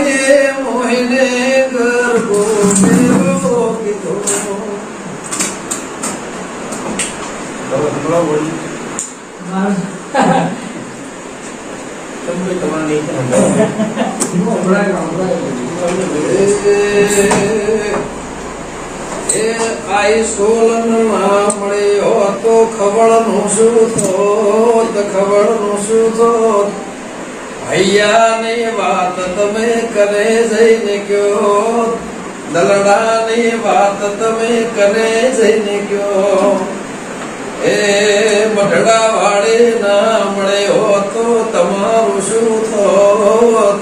માએ મોહિને ગરબો મેળો કીધો. એ આઈ સોલનમાં મળ્યો તો શું થોત ખબરનું શું થોત ભૈયાની વાત તમે કરે જઈને ગયો. દલડાની વાત તમે કરે જઈને ગયો. એ મઢડા વાળે ના મળ્યો તો તમારું શું થો,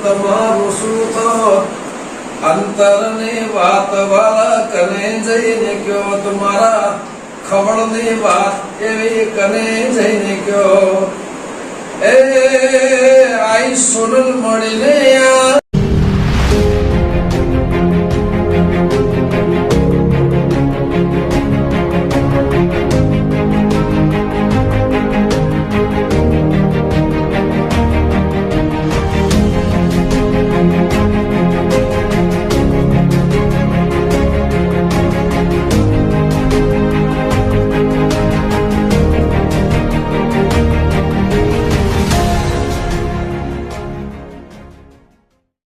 તમારું શું થો? અંતરની વાત વાળા કને જઈને ગયો. તમારા ખબરની વાત એવી કને જઈને ગયો. એ આઈ સોનલ મળીને